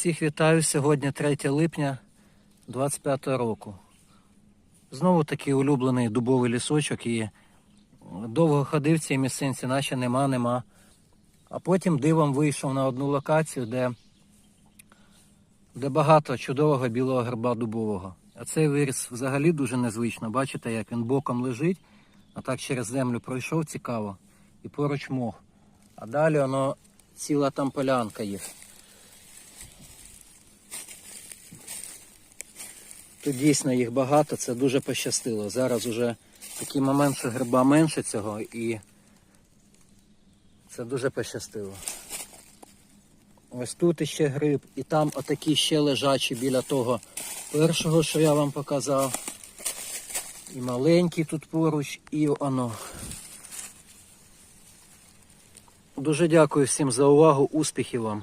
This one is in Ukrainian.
всіх вітаю. Сьогодні 3 липня 25 року. Знову такий улюблений дубовий лісочок і довго ходив в цій місцинці, наче нема, нема. А потім дивом вийшов на одну локацію, де, де багато чудового білого гриба дубового. А цей виріс взагалі дуже незвично. Бачите, як він боком лежить, а так через землю пройшов цікаво. І поруч мох. А далі воно ціла там полянка є. Тут дійсно їх багато, це дуже пощастило. Зараз уже такий момент, що гриба менше цього і це дуже пощастило. Ось тут іще гриб, і там отакі ще лежачі біля того першого, що я вам показав. І маленький тут поруч, і оно. Дуже дякую всім за увагу, успіхів вам.